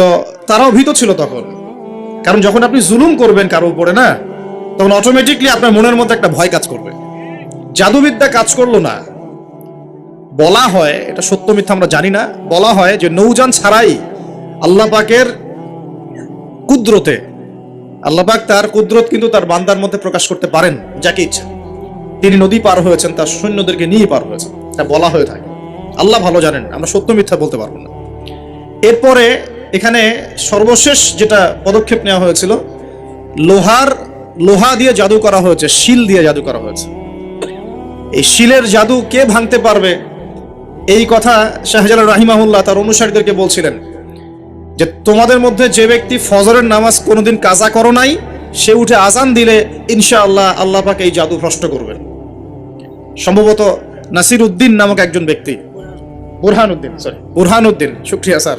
তো তারাও ভীত ছিল তখন। কারণ যখন আপনি জুলুম করবেন কারও উপরে না, তখন অটোমেটিকলি আপনার মনের মধ্যে একটা ভয় কাজ করবে। জাদুবিদ্যা কাজ করল না। বলা হয়, এটা সত্য মিথ্যা আমরা জানি না, বলা হয় যে নৌযান ছাড়াই আল্লাহ পাকের কুদরতে, আল্লাহ পাক তার কুদরত কিন্তু তার বান্দার মধ্যে প্রকাশ করতে পারেন, যাকে ইচ্ছা। তিনি নদী পার হয়েছেন, তার সৈন্যদেরকে নিয়ে পার হয়েছেন। এটা বলা হয়ে থাকে। আল্লাহ ভালো জানেন, আমরা সত্য মিথ্যা বলতে পারব না। এরপরে এখানে সর্বশেষ যেটা পদক্ষেপ নেওয়া হয়েছিল, লোহার, লোহা দিয়ে জাদু করা হয়েছে, শিল দিয়ে জাদু করা হয়েছে। এই শিলের জাদু কে ভাঙতে পারবে? এই কথা শাহজালাল রাহিমাহুল্লাহ তার অনুসারীদেরকে বলছিলেন যে, তোমাদের মধ্যে যে ব্যক্তি ফজরের নামাজ কোনোদিন কাজা করো নাই, সে উঠে আজান দিলে ইনশাআল্লাহ আল্লাহ পাক এই জাদু ভ্রষ্ট করবেন। সম্ভবত নাসির উদ্দিন নামক একজন ব্যক্তি। বুরহান উদ্দিন সরি বুরহান উদ্দিন শুক্রিয়া স্যার।